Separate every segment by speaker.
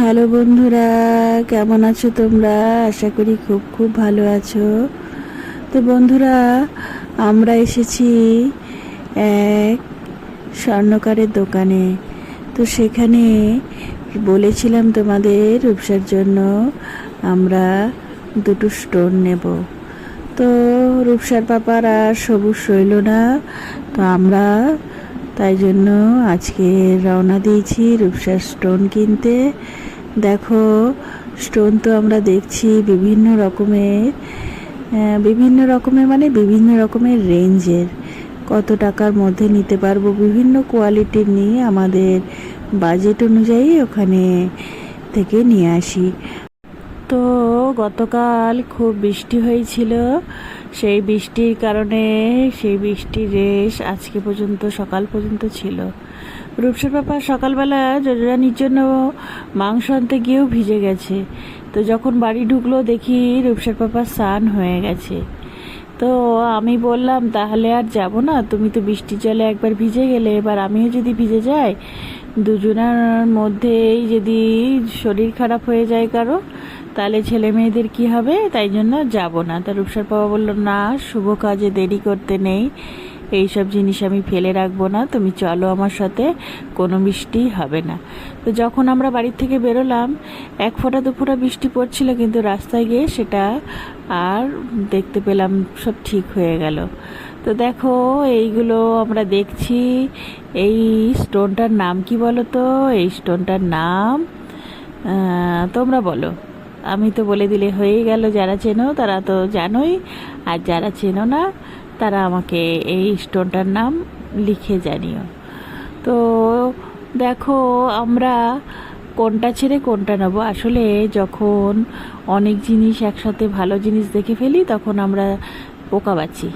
Speaker 1: Hello বন্ধুরা, কেমন আছো তোমরা? আশা করি খুব খুব ভালো আছো। তো বন্ধুরা, আমরা এসেছি এক স্বর্ণকারের দোকানে। তো সেখানে বলেছিলাম তোমাদের রূপসার জন্য আমরা দুটো স্টোন নেব। তো রূপসার পাপার আর সবুজ রইল না, তো আমরা তাই জন্য আজকে রওনা দিয়েছি রূপসার স্টোন কিনতে। দেখো, স্টোন তো আমরা দেখছি বিভিন্ন রকমের বিভিন্ন রকমের মানে বিভিন্ন রকমের রেঞ্জের। কত টাকার মধ্যে নিতে পারব বিভিন্ন কোয়ালিটির নিয়ে আমাদের বাজেট অনুযায়ী ওখানে থেকে নিয়ে আসি। তো গতকাল খুব বৃষ্টি হয়েছিল। সেই বৃষ্টির কারণে সেই বৃষ্টির রেশ আজকে পর্যন্ত, সকাল পর্যন্ত ছিল। রূপসার ব্যাপার সকালবেলা রানির জন্য মাংস আনতে গিয়েও ভিজে গেছে। তো যখন বাড়ি ঢুকলো দেখি রূপসার পাপা স্নান হয়ে গেছে। তো আমি বললাম, তাহলে আর যাব না, তুমি তো বৃষ্টির জলে একবার ভিজে গেলে, এবার আমিও যদি ভিজে যাই, দুজনের মধ্যেই যদি শরীর খারাপ হয়ে যায় কারও তাহলে ছেলে মেয়েদের কি হবে? তাই জন্য যাব না। তা রূপসার বাবা বলল, না, শুভ কাজে দেরি করতে নেই। এই সব জিনিস আমি ফেলে রাখব না। তুমি চলো আমার সাথে, কোনো বৃষ্টি হবে না। তো যখন আমরা বাড়ির থেকে বেরোলাম, এক ফোঁটা, দু ফোঁটা বৃষ্টি পড়ছিল, কিন্তু রাস্তায় গিয়ে সেটা আর দেখতে পেলাম সব ঠিক হয়ে গেল। তো দেখো, এইগুলো আমরা দেখছি। এই স্টোনটার নাম কি বলো তো? এই স্টোনটার নাম তোমরা বলো। আমি তো বলে দিলে হয়েই গেল, যারা চেনো তারা তো জানোই, আর যারা চেনো না, তারা আমাকে এই স্টোনটার নাম লিখে জানিও। তো দেখো আমরা কোনটা ছেড়ে কোনটা নেব। আসলে যখন অনেক জিনিস একসাথে ভালো জিনিস দেখে ফেলি, তখন আমরা পোকা বাছি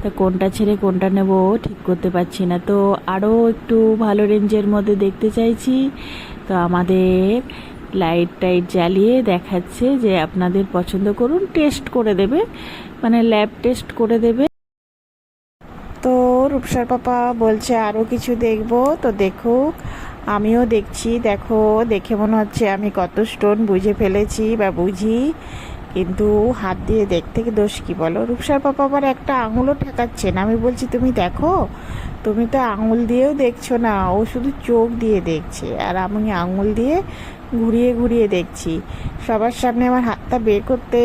Speaker 1: তা কোনটা ছেড়ে কোনটা নেব ঠিক করতে পারছি না। তো আরও একটু ভালো রেঞ্জের মধ্যে দেখতে চাইছি। তো আমাদের লাইট টাইট জ্বালিয়ে দেখাচ্ছে যে আপনাদের পছন্দ করুন টেস্ট করে দেবে। মানে ল্যাব টেস্ট করে দেবে। তো রূপসার পাপা বলছে আরও কিছু দেখব? তো দেখুক, আমিও দেখছি। দেখো, দেখে মনে হচ্ছে আমি কত স্টোন বুঝে ফেলেছি বা বুঝি। কিন্তু হাত দিয়ে দেখতে দোষ কি বলো? রূপসার পাপা আবার একটা আঙুলও ঠেকাচ্ছে না। আমি বলছি, তুমি দেখো, তুমি তো আঙুল দিয়েও দেখছ না, ও শুধু চোখ দিয়ে দেখছে। আর আমি আঙুল দিয়ে ঘুরিয়ে ঘুরিয়ে দেখছি। সবার সামনে আমার হাতটা বের করতে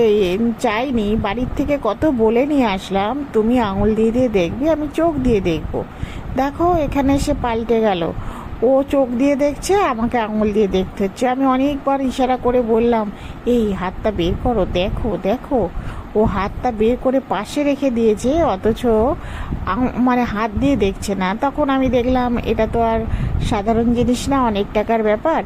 Speaker 1: চাইনি। বাড়ির থেকে কত বলে নিয়ে আসলাম, তুমি আঙুল দিয়ে দিয়ে দেখবি, আমি চোখ দিয়ে দেখব। দেখো, এখানে এসে পাল্টে গেল। ও চোখ দিয়ে দেখছে, আমাকে আঙুল দিয়ে দেখতে হচ্ছে। আমি অনেকবার ইশারা করে বললাম, এই হাতটা বের করো, দেখো দেখো। ও হাতটা বের করে পাশে রেখে দিয়েছে, অথচ মানে হাত দিয়ে দেখছে না। তখন আমি দেখলাম, এটা তো আর সাধারণ জিনিস না, অনেক টাকার ব্যাপার।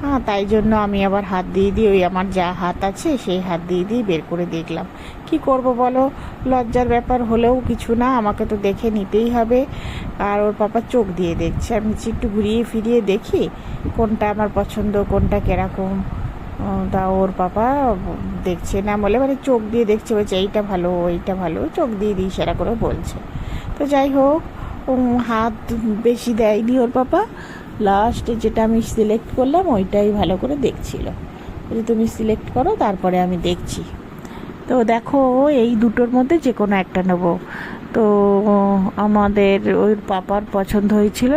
Speaker 1: হ্যাঁ তাই জন্য আমি আবার হাত দিয়ে দিয়ে ওই আমার যা হাত আছে, সেই হাত দিয়ে দিয়ে বের করে দেখলাম। কি করব বলো? লজ্জার ব্যাপার হলেও কিছু না, আমাকে তো দেখে নিতেই হবে। আর ওর পাপা চোখ দিয়ে দেখছে। আমি একটু ঘুরিয়ে ফিরিয়ে দেখি, কোনটা আমার পছন্দ, কোনটা কীরকম। তা ওর পাপা দেখছে না বলে মানে চোখ দিয়ে দেখছে, বলছে, এইটা ভালো এইটা ভালো। চোখ দিয়ে দিয়ে ইশারা করে বলছে। তো যাই হোক হাত বেশি দেয়নি ওর পাপা লাস্টে যেটা আমি সিলেক্ট করলাম, ওইটাই ভালো করে দেখছিল। বলছে, তুমি সিলেক্ট করো, তারপরে আমি দেখছি। তো দেখো, এই দুটোর মধ্যে যে কোনো একটা নেব। তো, আমাদের ওই পাপার পছন্দ হয়েছিল।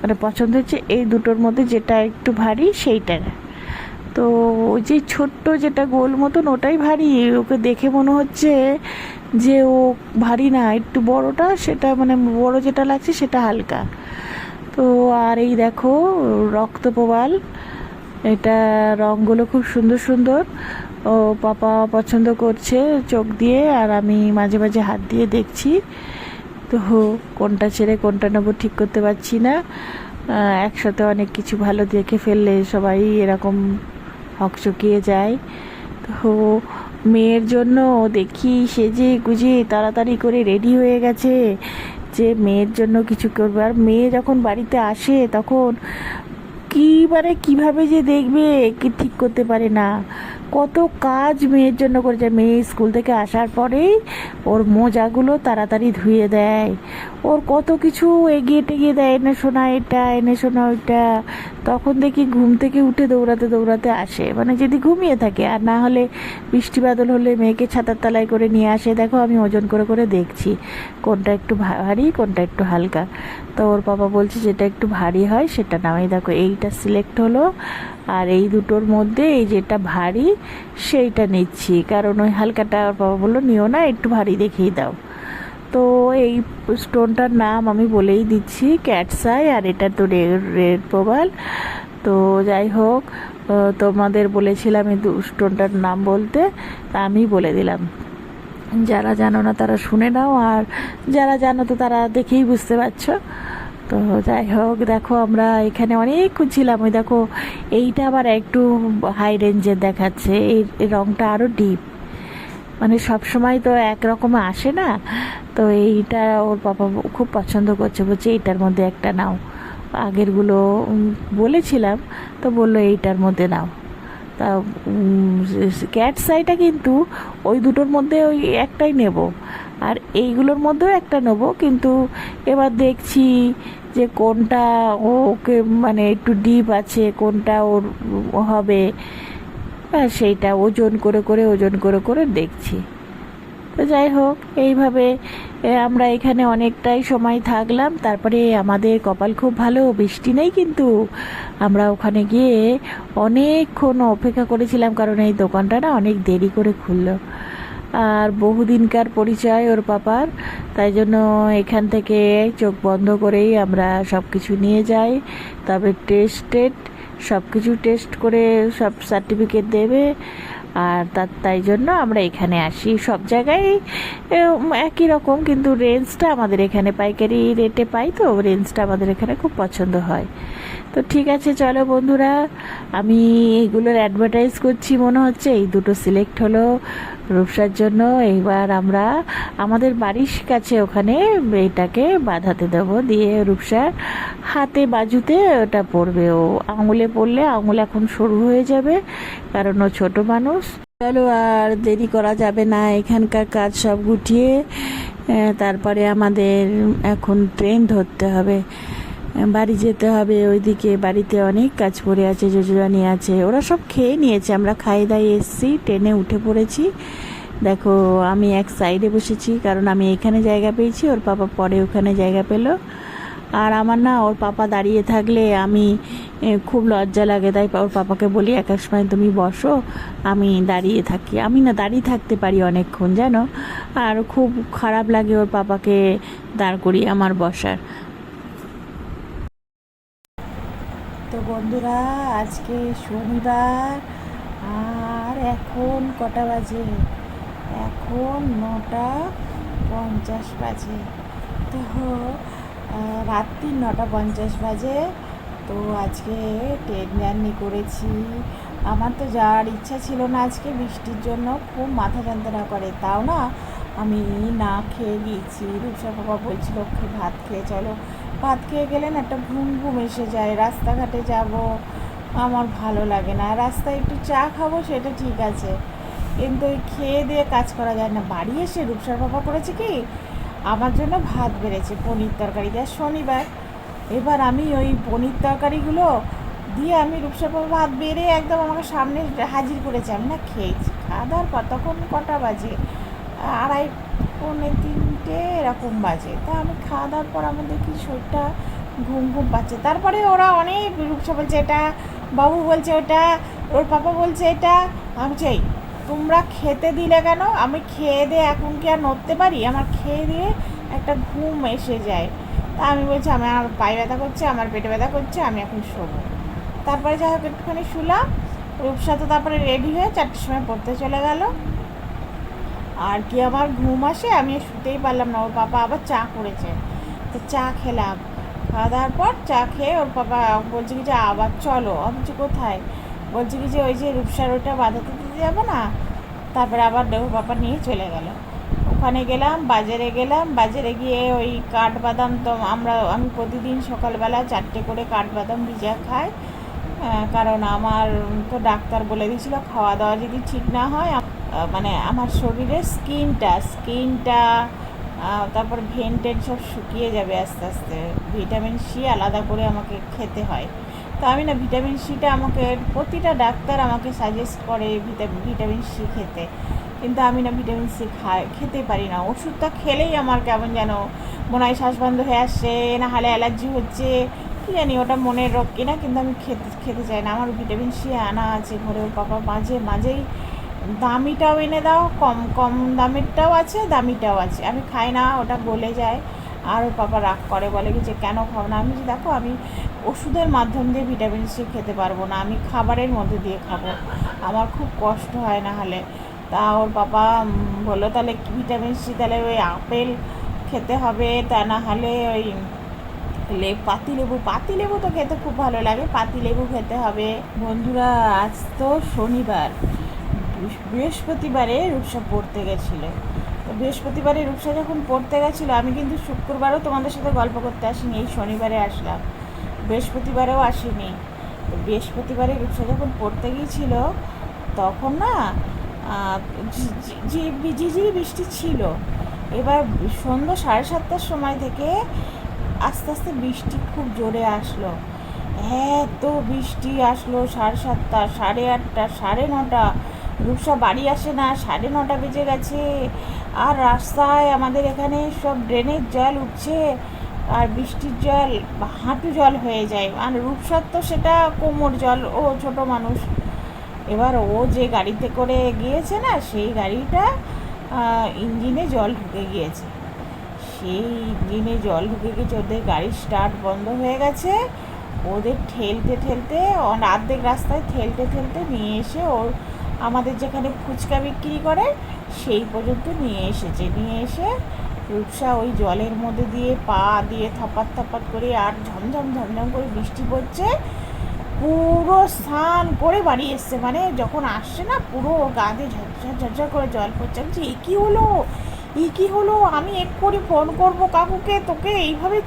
Speaker 1: মানে পছন্দ হচ্ছে এই দুটোর মধ্যে যেটা একটু ভারী, সেইটা। তো ওই যে ছোট্ট যেটা গোল মতন, ওটাই ভারী। ওকে দেখে মনে হচ্ছে যে ও ভারী না, একটু বড়টা, সেটা মানে বড় যেটা লাগছে সেটা হালকা। তো আর এই দেখো রক্ত প্রবাল এটা রঙগুলো খুব সুন্দর সুন্দর। ও পাপা পছন্দ করছে চোখ দিয়ে, আর আমি মাঝে মাঝে হাত দিয়ে দেখছি। তো কোনটা ছেড়ে কোনটা নেব ঠিক করতে পারছি না। একসাথে অনেক কিছু ভালো দেখে ফেললে সবাই এরকম হকচকিয়ে যায়। তো মেয়ের জন্য দেখি সেজে গুজে তাড়াতাড়ি করে রেডি হয়ে গেছে যে মেয়ের জন্য কিছু করবে। আর মেয়ে যখন বাড়িতে আসে তখন কি মানে কীভাবে যে দেখবে কি ঠিক করতে পারে না। কত কাজ মেয়ের জন্য করেছে। মেয়ে স্কুল থেকে আসার পরেই ওর মোজাগুলো তাড়াতাড়ি ধুয়ে দেয়। ওর কত কিছু এগিয়ে টেগিয়ে দেয়। এনে শোনা এটা, এনে শোনা ওইটা। তখন দেখি ঘুম থেকে উঠে দৌড়াতে দৌড়াতে আসে। মানে যদি ঘুমিয়ে থাকে, আর না হলে বৃষ্টি বাদল হলে মেয়েকে ছাতার তলায় করে নিয়ে আসে। দেখো আমি ওজন করে করে দেখছি, কোনটা একটু ভারী, কোনটা একটু হালকা। তো ওর বাবা বলছে যেটা একটু ভারী হয় সেটা নাও। এই দেখো, এইটা সিলেক্ট হলো, আর এই দুটোর মধ্যে এই যেটা ভারী, সেইটা নিচ্ছি। কারণ ওই হালকাটা ওর বাবা বলল, নিও না, একটু ভারী দেখেই দাও। তো এই স্টোনটার নাম আমি বলেই দিচ্ছি, ক্যাটসাই, আর এটা তো রেড প্রবাল। তো যাই হোক তোমাদের বলেছিলাম এই স্টোনটার নাম বলতে, তা আমি বলে দিলাম। যারা জানো না তারা শুনে নাও, আর যারা জানো তো তারা দেখেই বুঝতে পারছ। তো যাই হোক, দেখো আমরা এখানে অনেকক্ষণ ছিলাম, ওই দেখো, এইটা আবার একটু হাই রেঞ্জের দেখাচ্ছে এই রঙটা আরও ডিপ মানে সব সময় তো একরকম আসে না। তো এইটা ওর পাপা খুব পছন্দ করছে, বলছে এইটার মধ্যে একটা নাও। আগেরগুলো বলেছিলাম, তো বলল এইটার মধ্যে নাও। তা ক্যাট সাইটা কিন্তু ওই দুটোর মধ্যে ওই একটাই নেব। আর এইগুলোর মধ্যেও একটা নেব, কিন্তু এবার দেখছি যে কোনটা ওকে মানে একটু ডিপ আছে, কোনটা ওর, হবে। হ্যাঁ সেইটা ওজন করে করে, ওজন করে করে দেখছি। তো যাই হোক, এইভাবে আমরা এখানে অনেকটাই সময় থাকলাম। তারপরে আমাদের কপাল খুব ভালো, বৃষ্টি নেই কিন্তু আমরা ওখানে গিয়ে অনেকক্ষণ অপেক্ষা করেছিলাম কারণ এই দোকানটা না অনেক দেরি করে খুললো। আর বহুদিনকার পরিচয় ওর পাপার, তাই জন্য এখান থেকে চোখ বন্ধ করেই আমরা সব কিছু নিয়ে যাই। তবে টেস্টেড সব কিছু টেস্ট করে সব সার্টিফিকেট দেবে, আর তার, তাই জন্য আমরা এখানে আসি। সব জায়গায় একই রকম, কিন্তু রেঞ্জটা আমাদের এখানে পাইকারি রেটে পাই, তো রেঞ্জটা আমাদের এখানে খুব পছন্দ হয়। তো ঠিক আছে, চলো বন্ধুরা। আমি এগুলোর অ্যাডভার্টাইজ করছি, মনে হচ্ছে। এই দুটো সিলেক্ট হলো রূপসার জন্য। এইবার আমরা আমাদের বাড়ির কাছে ওখানে এটাকে বাঁধাতে দেবো। দিয়ে রূপসার হাতে বাজুতে ওটা পড়বে। ও আঙুলে পড়লে আঙুল এখন সরু হয়ে যাবে, কারণ ও ছোট মানুষ। চলো আর দেরি করা যাবে না, এখানকার কাজ সব গুটিয়ে। তারপরে আমাদের এখন ট্রেন ধরতে হবে। বাড়ি যেতে হবে, ওইদিকে বাড়িতে অনেক কাজ পড়ে আছে যোজরানি আছে। ওরা সব খেয়ে নিয়েছে, আমরা খাই দাই এসছি, ট্রেনে উঠে পড়েছি। দেখো, আমি এক সাইডে বসেছি, কারণ আমি এখানে জায়গা পেয়েছি, ওর পাপা পরে ওখানে জায়গা পেল। আর আমার না, ওর পাপা দাঁড়িয়ে থাকলে আমি খুব লজ্জা লাগে। তাই ওর পাপাকে বলি, এক এক সময় তুমি বসো, আমি দাঁড়িয়ে থাকি। আমি না দাঁড়িয়ে থাকতে পারি অনেকক্ষণ, জানো? আর খুব খারাপ লাগে ওর পাপাকে দাঁড় করিয়ে আমার বসার তো বন্ধুরা, আজকে শনিবার, আর এখন কটা বাজে? এখন নটা পঞ্চাশ বাজে। তো রাত্রি নটা পঞ্চাশ বাজে। তো আজকে ট্রেন জার্নি করেছি। আমার তো যাওয়ার ইচ্ছা ছিল না আজকে বৃষ্টির জন্য, খুব মাথা যন্ত্রণা করে। তাও না, আমি না খেয়ে গিয়েছি। রূপসা বাবা বলছিল ভাত খেয়ে চলো। ভাত খেয়ে গেলে না একটা ঘুম ঘুম এসে যায়, রাস্তাঘাটে যাব, আমার ভালো লাগে না। রাস্তায় একটু চা খাব, সেটা ঠিক আছে। কিন্তু ওই খেয়ে দিয়ে কাজ করা যায় না। বাড়ি এসে রূপসার বাবা করেছে কি, আমার জন্য ভাত বেড়েছে, পনির তরকারি। দেয় শনিবার। এবার আমি ওই পনির তরকারিগুলো দিয়ে আমি রূপসার বাবা ভাত বেড়ে একদম আমাকে সামনে হাজির করেছে। আমি না খেয়েছি। খাওয়া দাওয়ার পর তখন কটা বাজে? আড়াই, পৌনে তিনটে এরকম বাজে? তা আমি খাওয়া দাওয়ার পর আমার দেখি শরীরটা ঘুম ঘুম পাচ্ছে? তারপরে ওরা অনেক রূপসা বলছে, এটা বাবু বলছে ওটা, ওর পাপা বলছে এটা। আমি চাই তোমরা খেতে দিলে কেন? আমি খেয়ে দিয়ে এখন কি আর নড়তে পারি? আমার খেয়ে দিয়ে একটা ঘুম এসে যায়। তা আমি বলছি, আমার পায়ে ব্যথা করছে, আমার পেটে ব্যথা করছে, আমি এখন শোবো। তারপরে যাই হোক একটুখানি শুলাম। রূপসা তো তারপরে রেডি হয়ে চারটের সময় পড়তে চলে গেল। আর কি আমার ঘুম আসে, আমি শুতেই পারলাম না, ওর পাপা আবার চা করেছে। তো চা খেলাম। খাওয়া দাওয়ার পর চা খেয়ে ওর পাপা বলছে কি যে, আবার চলো, আমি কোথায়? বলছে কি যে, ওই যে রূপসার ওটা বাঁধাতে দিতে যাব না? তারপরে আবার ওর পাপা নিয়ে চলে গেল। ওখানে গেলাম, বাজারে গেলাম, বাজারে গিয়ে ওই কাঠবাদাম তো আমরা, আমি প্রতিদিন সকালবেলা চারটে করে কাঠবাদাম ভিজা খাই। কারণ আমার তো ডাক্তার বলে দিয়েছিল, খাওয়া দাওয়া যদি ঠিক না হয় মানে আমার শরীরের স্কিনটা স্কিনটা তারপর ভেন্টেন সব শুকিয়ে যাবে আস্তে আস্তে। ভিটামিন সি আলাদা করে আমাকে খেতে হয়।
Speaker 2: তো আমি না ভিটামিন সিটা আমাকে, প্রতিটা ডাক্তার আমাকে সাজেস্ট করে ভিটামিন সি খেতে। কিন্তু আমি না ভিটামিন সি খাই, খেতে পারি না। ওষুধটা খেলেই আমার কেমন যেন মনে হয় শ্বাস বন্ধ হয়ে আসছে না হলে অ্যালার্জি হচ্ছে, কি জানি ওটা মনের রোগ কিনা, কিন্তু আমি খেতে খেতে চাই না। আমার ভিটামিন সি আনা আছে ঘরে ওর বাবা মাঝে, মাঝেই দামিটাও এনে দাও, কম কম দামেরটাও আছে, দামিটাও আছে। আমি খাই না, ওটা গলে যায়। আর ওর পাপা রাগ করে, বলে কি যে, কেন খাও না? আমি দেখো, আমি ওষুধের মাধ্যম দিয়ে ভিটামিন সি খেতে পারব না, আমি খাবারের মধ্যে দিয়ে খাব। আমার খুব কষ্ট হয় না হলে। তা ওর বাবা বলল, তাহলে ভিটামিন সি? তাহলে ওই আপেল খেতে হবে, তা না হলে ওই লে পাতি লেবু পাতি লেবু তো খেতে খুব ভালো লাগে পাতি লেবু খেতে হবে। বন্ধুরা, আজ তো শনিবার। বৃহস্পতিবারে রূপসা পড়তে গেছিল। তো বৃহস্পতিবারে রূপসা যখন পড়তে গেছিল আমি কিন্তু শুক্রবারও তোমাদের সাথে গল্প করতে আসিনি এই শনিবারে আসলাম। বৃহস্পতিবারেও আসিনি। তো বৃহস্পতিবারে রূপসা যখন পড়তে গিয়েছিল তখন না আহ, ঝি- ঝি- ঝি- ঝিঝিরি বৃষ্টি ছিল। এবার সন্ধ্যা সাড়ে সাতটার সময় থেকে আস্তে আস্তে বৃষ্টি খুব জোরে আসলো। এত বৃষ্টি আসলো সাড়ে সাতটা সাড়ে আটটা সাড়ে নটা রূপসা বাড়ি আসে না, সাড়ে নটা বেজে গেছে। আর রাস্তায় আমাদের এখানে সব ড্রেনের জল উঠছে, আর বৃষ্টির জল, হাঁটু জল হয়ে যায়। আর রূপসার তো সেটা কোমর জল, ও ছোট মানুষ। এবার ও যে গাড়িতে করে গিয়েছে না, সেই গাড়িটা ইঞ্জিনে জল ঢুকে গিয়েছে। সেই ইঞ্জিনে জল ঢুকে গেছে ওদের গাড়ির স্টার্ট বন্ধ হয়ে গেছে। ওদের ঠেলতে ঠেলতে অর্ধেক রাস্তায় ঠেলতে ঠেলতে নিয়ে এসে ওর আমাদের যেখানে ফুচকা বিক্রি করে, সেই পর্যন্ত নিয়ে এসেছে। নিয়ে এসে রূপসা ওই জলের মধ্যে দিয়ে পা দিয়ে থপাত থপাত করে আর ঝমঝম ঝমঝম করে বৃষ্টি পড়ছে। পুরো স্নান করে বাড়ি এসছে। মানে যখন আসছে না, পুরো ওর গা ঝরঝর ঝরঝর করে জল পড়ছে। আমি এ কী হলো? এ কী হলো? আমি এক্ষুনি ফোন করব কাকুকে, তোকে। এইভাবে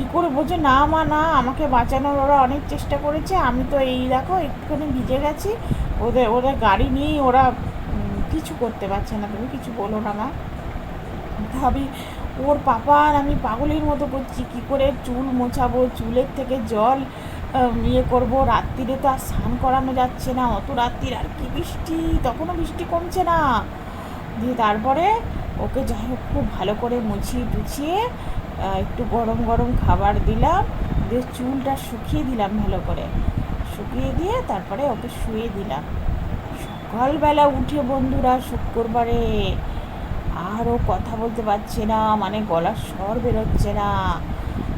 Speaker 2: কি করে বলছে না মা, না, আমাকে বাঁচানোর ওরা অনেক চেষ্টা করেছে। আমি তো এই দেখো, একটুখানি ভিজে গেছি। ওদের ওদের গাড়ি নিয়েই ওরা কিছু করতে পারছে না। তুমি কিছু বলো না মা। ভাবি, ওর পাপা আর আমি পাগলের মতো করছি। কি করে চুল মোছাবো? চুলের থেকে জল ইয়ে করব? রাত্রিরে তো আর স্নান করানো যাচ্ছে না। অত রাত্রির আর কি বৃষ্টি? তখনও বৃষ্টি কমছে না। দিয়ে তারপরে ওকে যাই হোক, খুব ভালো করে মুছিয়ে টুছিয়ে একটু গরম গরম খাবার দিলাম, দিয়ে চুলটা শুকিয়ে দিলাম ভালো করে। শুকিয়ে দিয়ে তারপরে ওকে শুয়ে দিলাম। সকালবেলা উঠে বন্ধুরা, শুক্রবারে আরও কথা বলতে পারছে না মানে গলার স্বর বেরোচ্ছে না।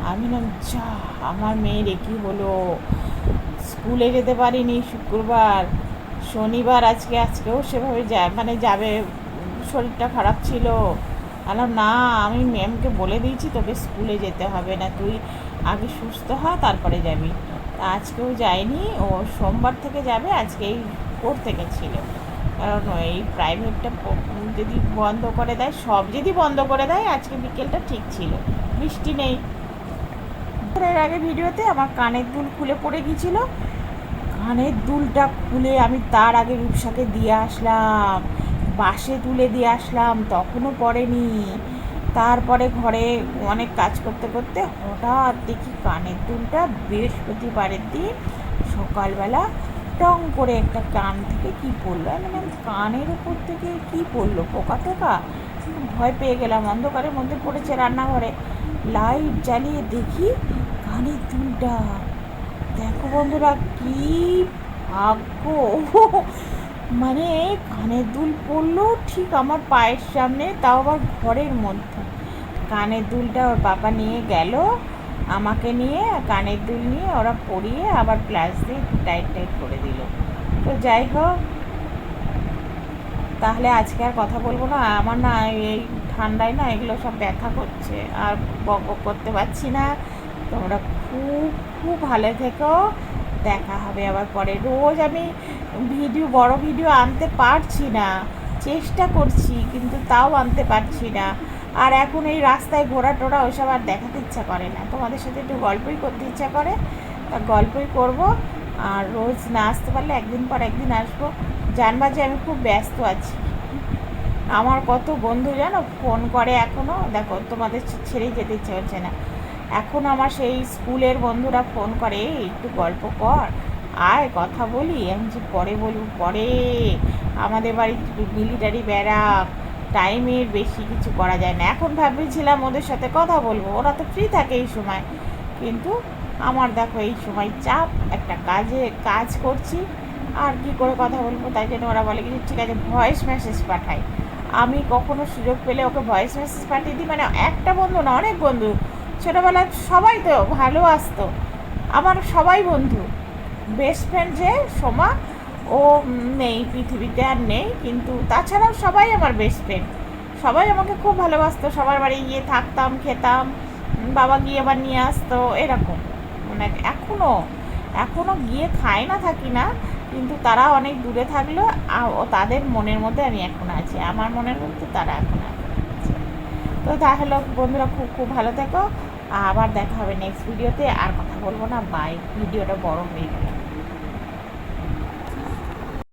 Speaker 2: আমি না, যা, আমার মেয়ের এ কী হলো? স্কুলে যেতে পারিনি শুক্রবার। শনিবার আজকে, আজকেও সেভাবে যা মানে যাবে, শরীরটা খারাপ ছিল। বললাম, না, আমি ম্যামকে বলে দিয়েছি, তোকে স্কুলে যেতে হবে না। তুই আগে সুস্থ হ, তারপরে যাবি। আজকেও যায়নি, ও সোমবার থেকে যাবে, আজকে এই আজকেই থেকে ছিল। কারণ এই প্রাইভেটটা যদি বন্ধ করে দেয়, সব যদি বন্ধ করে দেয়, আজকে বিকেলটা ঠিক ছিল। বৃষ্টি নেই। এর আগে ভিডিওতে আমার কানের দুল খুলে পড়ে গিয়েছিল। কানের দুলটা খুলে আমি তার আগে রূপসাকে দিয়ে আসলাম। বাসে তুলে দিয়ে আসলাম তখনও পড়েনি। তারপরে ঘরে অনেক কাজ করতে করতে হঠাৎ দেখি কানের দুলটা বৃহস্পতিবারের দিন সকালবেলা টং করে একটা কান থেকে কি পড়ল? বললাম, কানের উপর থেকে কি পড়ল? পোকা টোকা? ভয় পেয়ে গেলাম অন্ধকারের মধ্যে পড়েছে রান্নাঘরে। লাইট জ্বালিয়ে দেখি কানের দুলটা। দেখো বন্ধুরা কি ভাগ্য! মানে কানের দুল পড়ল ঠিক আমার পায়ের সামনে, তাও আবার ঘরের মধ্যে। কানের দুলটা ওর বাবা নিয়ে গেল, আমাকে নিয়ে, কানের দুল নিয়ে ওরা পরিয়ে আবার প্লাস দিয়ে টাইট টাইট করে দিল। তো যাই হোক, তাহলে আজকে আর কথা বলব না। আমার না এই ঠান্ডায় না এগুলো সব ব্যথা করছে, আর বক করতে পারছি না। তোমরা খুব খুব ভালো থেকো। দেখা হবে আবার পরে। রোজ আমি ভিডিও, বড় ভিডিও আনতে পারছি না। চেষ্টা করছি, কিন্তু তাও আনতে পারছি না। আর এখন এই রাস্তায় ঘোরা টোরা ওইসব আর দেখাতে ইচ্ছা করে না। তোমাদের সাথে একটু গল্পই করতে ইচ্ছা করে, তা গল্পই করব। আর রোজ না আসতে পারলে একদিন পর একদিন আসব। জানবা যে আমি খুব ব্যস্ত আছি। আমার কত বন্ধু জানো? ফোন করে এখনও দেখো, তোমাদের ছেড়েই যেতে ইচ্ছে হচ্ছে না। এখন আমার সেই স্কুলের বন্ধুরা ফোন করে, একটু গল্প কর, আয়, কথা বলি। আমি যে, পরে বলব, পরে। আমাদের বাড়ি মিলিটারি ব্যারাক টাইমের বেশি কিছু করা যায় না। এখন ভাবছিলাম ওদের সাথে কথা বলব, ওরা তো ফ্রি থাকে এই সময়। কিন্তু আমার দেখো এই সময় চাপ, একটা কাজে, কাজ করছি, আর কি করে কথা বলব তাই জন্য ওরা বলে কিছু ঠিক আছে ভয়েস মেসেজ পাঠাই। আমি কখনো সুযোগ পেলে ওকে ভয়েস মেসেজ পাঠিয়ে দিই মানে একটা বন্ধু না, অনেক বন্ধু। ছোটোবেলায় সবাই তো ভালো আসতো। আমার সবাই বন্ধু। বেস্ট ফ্রেন্ড যে সোমা, ও নেই, পৃথিবীতে আর নেই, কিন্তু তাছাড়াও সবাই আমার বেস্ট ফ্রেন্ড সবাই আমাকে খুব ভালোবাসতো, সবার বাড়ি গিয়ে থাকতাম, খেতাম, বাবা গিয়ে আবার নিয়ে আসতো, এরকম। মানে এখনও এখনও গিয়ে খাই না, থাকি না, কিন্তু তারা অনেক দূরে থাকলেও, আ- ও তাদের মনের মধ্যে আমি এখন আছি। আমার মনের মধ্যে তারা এখন আছে তো তাহলে বন্ধুরা খুব খুব ভালো থেকো। আবার দেখা হবে নেক্সট ভিডিওতে আর কথা বলব না বাই ভিডিওটা বড় হয়ে গেল।